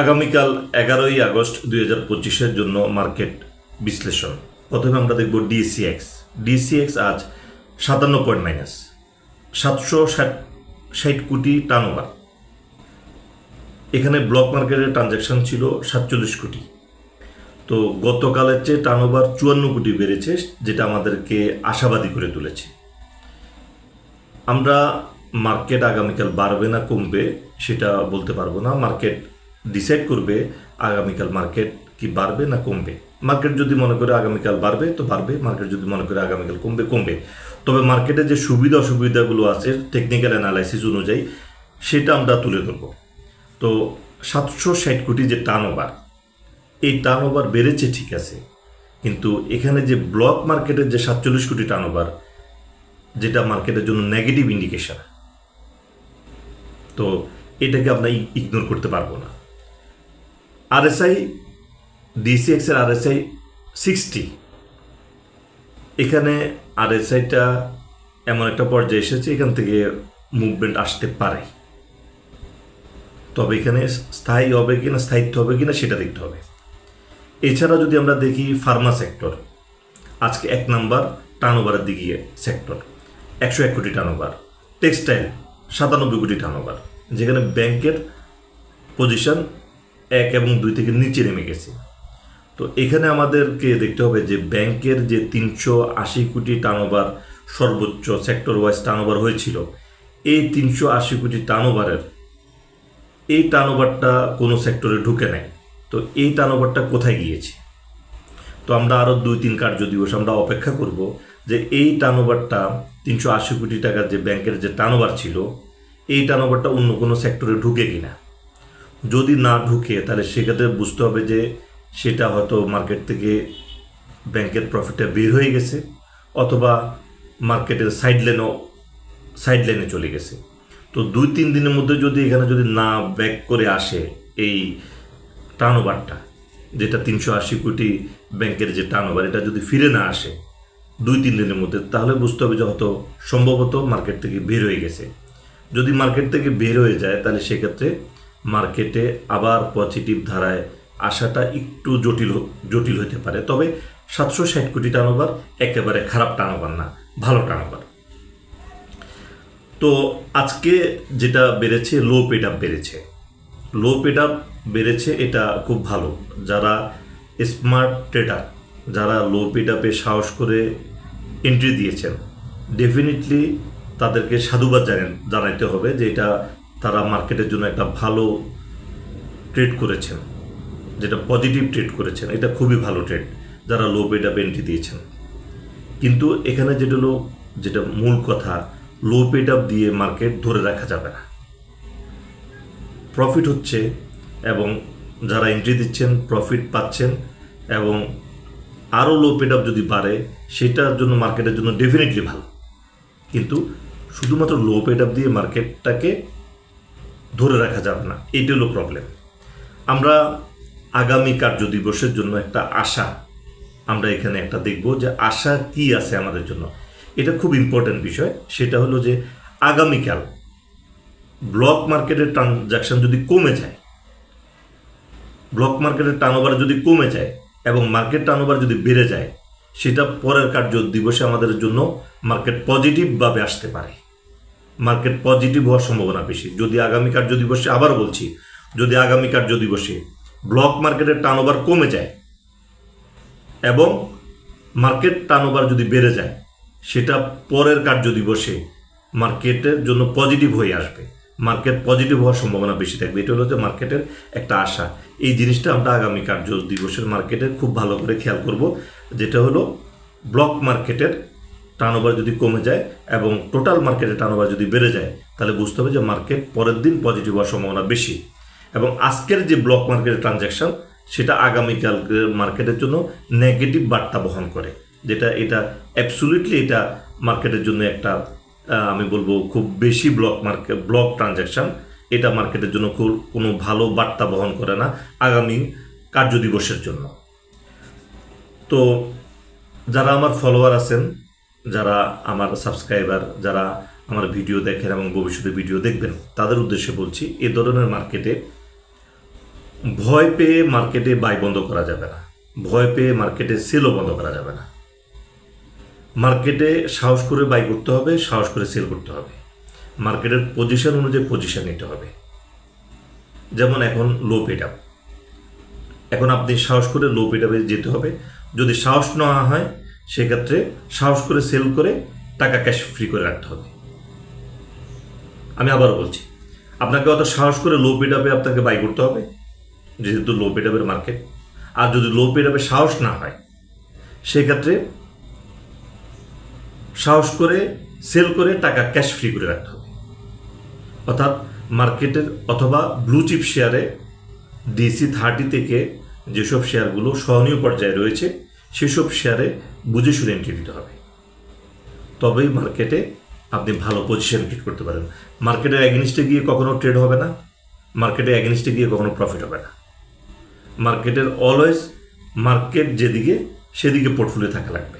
আগামীকাল এগারোই আগস্ট দুই হাজার পঁচিশের জন্য মার্কেট বিশ্লেষণ। প্রথমে আমরা দেখব ডিসিএক্স। ডিসিএক্স আজ সাতান্ন পয়েন্ট মাইনাস, সাতশো ষাট ষাট কোটি টার্ন ওভার এখানে ব্লক মার্কেটের ট্রানজ্যাকশন ছিল সাতচল্লিশ কোটি। তো গতকালের চেয়ে টার্ন ওভার চুয়ান্ন কোটি বেড়েছে, যেটা আমাদেরকে আশাবাদী করে তুলেছে। আমরা মার্কেট আগামীকাল বাড়বে না, কমবে, সেটা বলতে পারব না। মার্কেট ডিসাইড করবে আগামীকাল মার্কেট কি বাড়বে না কমবে। মার্কেট যদি মনে করে আগামীকাল বাড়বে, তো বাড়বে। মার্কেট যদি মনে করে আগামীকাল কমবে কমবে। তবে মার্কেটে যে সুবিধা অসুবিধাগুলো আছে টেকনিক্যাল অ্যানালাইসিস অনুযায়ী, সেটা আমরা তুলে ধরবো। তো সাতশো ষাট কোটি যে টার্ন ওভার এই টার্ন ওভার বেড়েছে ঠিক আছে। কিন্তু এখানে যে ব্লক মার্কেটের যে সাতচল্লিশ কোটি টার্ন ওভার যেটা মার্কেটের জন্য নেগেটিভ ইন্ডিকেশন তো এটাকে আমরা ইগনোর করতে পারব না। আরএসআই ডিসিএক্স এর আরএসআই সিক্সটি এখানে আরএসআইটা এমন একটা পর্যায়ে এসেছে, এখান থেকে মুভমেন্ট আসতে পারে। তবে এখানে স্থায়ী হবে কিনা, স্থায়িত্ব হবে কিনা সেটা দেখতে হবে। এছাড়া যদি আমরা দেখি ফার্মা সেক্টর আজকে এক নাম্বার টার্নওভারের দিকে সেক্টর একশো এক কোটি টার্নওভার টেক্সটাইল সাতানব্বই কোটি টার্নওভার যেখানে ব্যাংকের পজিশন এক এবং দুই থেকে নিচে নেমে গেছে। তো এখানে আমাদেরকে দেখতে হবে যে ব্যাংকের যে তিনশো আশি কোটি টার্নওভার সর্বোচ্চ সেক্টর ওয়াইজ টার্নওভার হয়েছিল, এই তিনশো আশি কোটি টার্নওভারের এই টার্নওভারটা কোনো সেক্টরে ঢুকে নেয় তো এই টার্নওভারটা কোথায় গিয়েছে? তো আমরা আরও দুই তিন কার্য দিবস আমরা অপেক্ষা করব যে এই টার্নওভারটা তিনশো আশি কোটি টাকার যে ব্যাংকের যে টার্নওভার ছিল, এই টার্নওভারটা অন্য কোনো সেক্টরে ঢুকে কিনা। যদি না ঢুকে, তাহলে সেক্ষেত্রে বুঝতে হবে যে সেটা হয়তো মার্কেট থেকে ব্যাংকের প্রফিটটা বের হয়ে গেছে অথবা মার্কেটের সাইড লাইনও সাইড লাইনে চলে গেছে। তো দুই, তিন দিনের মধ্যে যদি এখানে যদি না ব্যাক করে আসে এই টার্নওভারটা যেটা তিনশো আশি কোটি ব্যাংকের যে টার্নওভার এটা যদি ফিরে না আসে দুই, তিন দিনের মধ্যে, তাহলে বুঝতে হবে যে হয়তো সম্ভবত মার্কেট থেকে বের হয়ে গেছে। যদি মার্কেট থেকে বের হয়ে যায়, তাহলে সেক্ষেত্রে মার্কেটে আবার পজিটিভ ধারায় আসাটা একটু জটিল জটিল হতে পারে। তবে সাতশো ষাট কোটি টার্নওভার একেবারে খারাপ টার্নওভার না, ভালো টার্নওভার তো আজকে যেটা বেড়েছে লো পেড আপ বেড়েছে। লো পেড আপ বেড়েছে এটা খুব ভালো। যারা স্মার্ট ট্রেডার যারা লো পেড আপে সাহস করে এন্ট্রি দিয়েছেন ডেফিনেটলি তাদেরকে সাধুবাদ জানেন জানাইতে হবে যে এটা তারা মার্কেটের জন্য একটা ভালো ট্রেড করেছেন, যেটা পজিটিভ ট্রেড করেছেন। এটা খুবই ভালো ট্রেড, যারা লো পেড আপ এন্ট্রি দিয়েছেন। কিন্তু এখানে যেটা হলো, যেটা মূল কথা, লো পেড আপ দিয়ে মার্কেট ধরে রাখা যাবে না। প্রফিট হচ্ছে এবং যারা এন্ট্রি দিচ্ছেন, প্রফিট পাচ্ছেন এবং আরও লো পেড আপ যদি বাড়ে, সেটার জন্য মার্কেটের জন্য ডেফিনেটলি ভালো। কিন্তু শুধুমাত্র লো পেড আপ দিয়ে মার্কেটটাকে ধরে রাখা যাবে না। এইটা হলো প্রবলেম আমরা আগামী কার্য দিবসের জন্য একটা আশা আমরা এখানে একটা দেখব যে আশা কি আছে আমাদের জন্য। এটা খুব ইম্পর্ট্যান্ট বিষয়। সেটা হলো যে আগামীকাল ব্লক মার্কেটের ট্রানজাকশন যদি কমে যায় ব্লক মার্কেটের টার্নওভার যদি কমে যায় এবং মার্কেট টার্নওভার যদি বেড়ে যায়, সেটা পরের কার্য দিবসে আমাদের জন্য মার্কেট পজিটিভভাবে আসতে পারে। মার্কেট পজিটিভ হওয়ার সম্ভাবনা বেশি। যদি আগামী কার্য দিবসে আবার বলছি, যদি আগামী কার্য দিবসে ব্লক মার্কেটের টার্নওভার কমে যায় এবং মার্কেট টার্নওভার যদি বেড়ে যায়, সেটা পরের কার্য দিবসে মার্কেটের জন্য পজিটিভ হয়ে আসবে। মার্কেট পজিটিভ হওয়ার সম্ভাবনা বেশি থাকবে। এটা হলো যে মার্কেটের একটা আশা। এই জিনিসটা আমরা আগামী কার্য দিবসের মার্কেটের খুব ভালো করে খেয়াল করব, যেটা হলো ব্লক মার্কেটের টার্নওভার যদি কমে যায় এবং টোটাল মার্কেটের টার্নওভার যদি বেড়ে যায়, তাহলে বুঝতে হবে যে মার্কেট পরের দিন পজিটিভ হওয়ার সম্ভাবনা বেশি। এবং আজকের যে ব্লক মার্কেটের ট্রানজ্যাকশন সেটা আগামীকাল মার্কেটের জন্য নেগেটিভ বার্তা বহন করে। যেটা এটা অ্যাবসুলিটলি এটা মার্কেটের জন্য একটা আমি বলব খুব বেশি ব্লক মার্কেট ব্লক ট্রানজ্যাকশন এটা মার্কেটের জন্য খুব, কোনো ভালো বার্তা বহন করে না আগামী কার্য দিবসের জন্য। তো যারা আমার ফলোয়ার আছেন যারা আমার সাবস্ক্রাইবার যারা আমার ভিডিও দেখেন এবং ভবিষ্যতে ভিডিও দেখবেন, তাদের উদ্দেশ্যে বলছি, এ ধরনের মার্কেটে ভয় পেয়ে মার্কেটে বাই বন্ধ করা যাবে না। ভয় পেয়ে মার্কেটে সেলও বন্ধ করা যাবে না। মার্কেটে সাহস করে বাই করতে হবে, সাহস করে সেল করতে হবে। মার্কেটের পজিশন অনুযায়ী পজিশন নিতে হবে। যেমন এখন লো পেড এখন আপনি সাহস করে লো পেড যেতে হবে। যদি সাহস নেওয়া হয় সেক্ষেত্রে সাহস করে সেল করে টাকা ক্যাশ ফ্রি করে রাখতে হবে। আমি আবারও বলছি, আপনাকে অত সাহস করে লো পেড আপে আপনাকে বাই করতে হবে, যেহেতু লো পেড আপের মার্কেট আর যদি লো পেড আপে সাহস না হয়, সেক্ষেত্রে সাহস করে সেল করে টাকা ক্যাশ ফ্রি করে রাখতে হবে। অর্থাৎ মার্কেটের অথবা ব্লু চিপ শেয়ারে ডিসি থার্টি থেকে যেসব শেয়ারগুলো সহনীয় পর্যায়ে রয়েছে সেসব শেয়ারে বুঝে শুনে এন্ট্রি দিতে হবে। তবেই মার্কেটে আপনি ভালো পজিশন ক্রিয়েট করতে পারেন মার্কেটের অ্যাগেনিস্টে গিয়ে কখনো ট্রেড হবে না। মার্কেটের অ্যাগেনিস্টে গিয়ে কখনো প্রফিট হবে না। মার্কেটের অলওয়েজ মার্কেট যেদিকে, সেদিকে পোর্টফোলিও থাকা লাগবে।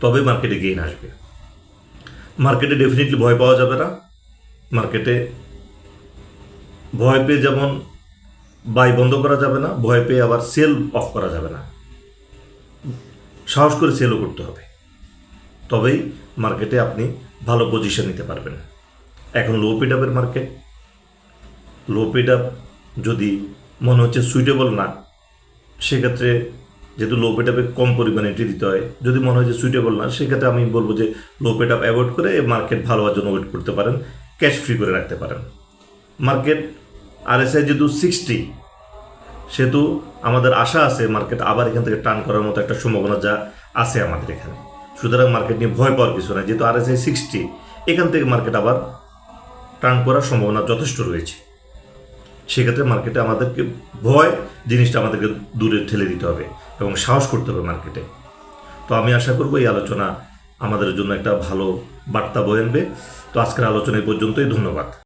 তবে মার্কেটে গেইন আসবে। মার্কেটে ডেফিনেটলি ভয় পাওয়া যাবে না। মার্কেটে ভয় পেয়ে যেমন বাই বন্ধ করা যাবে না, ভয় পেয়ে আবার সেল অফ করা যাবে না। সাহস করে সেলও করতে হবে। তবেই মার্কেটে আপনি ভালো পজিশন নিতে পারবেন। এখন লো পিড আপের মার্কেট লো পিড আপ যদি মনে হচ্ছে সুইটেবল না, সেক্ষেত্রে যেহেতু লো পেট আপে কম পরিমাণে এন্ট্রি দিতে হয়, যদি মনে হয় যে সুইটেবল না, সেক্ষেত্রে আমি বলব যে লো পেট আপ অ্যাভয়েড করে মার্কেট ভালো হওয়ার জন্য ওয়েট করতে পারেন ক্যাশ ফ্রি করে রাখতে পারেন। মার্কেট আরএসআই যেহেতু সিক্সটি সেহেতু আমাদের আশা আছে মার্কেট আবার এখান থেকে টার্ন করার মতো একটা সম্ভাবনা যা আছে আমাদের এখানে। সুতরাং মার্কেট নিয়ে ভয় পাওয়ার কিছু না যেহেতু আরএসআই সিক্সটি এখান থেকে মার্কেট আবার টার্ন করার সম্ভাবনা যথেষ্ট রয়েছে। সেক্ষেত্রে মার্কেটে আমাদেরকে ভয়, জিনিসটা আমাদেরকে দূরে ঠেলে দিতে হবে এবং সাহস করতে হবে মার্কেটে তো আমি আশা করব এই আলোচনা আমাদের জন্য একটা ভালো বার্তা বয়ে আনবে। তো আজকের আলোচনা এই পর্যন্তই, ধন্যবাদ।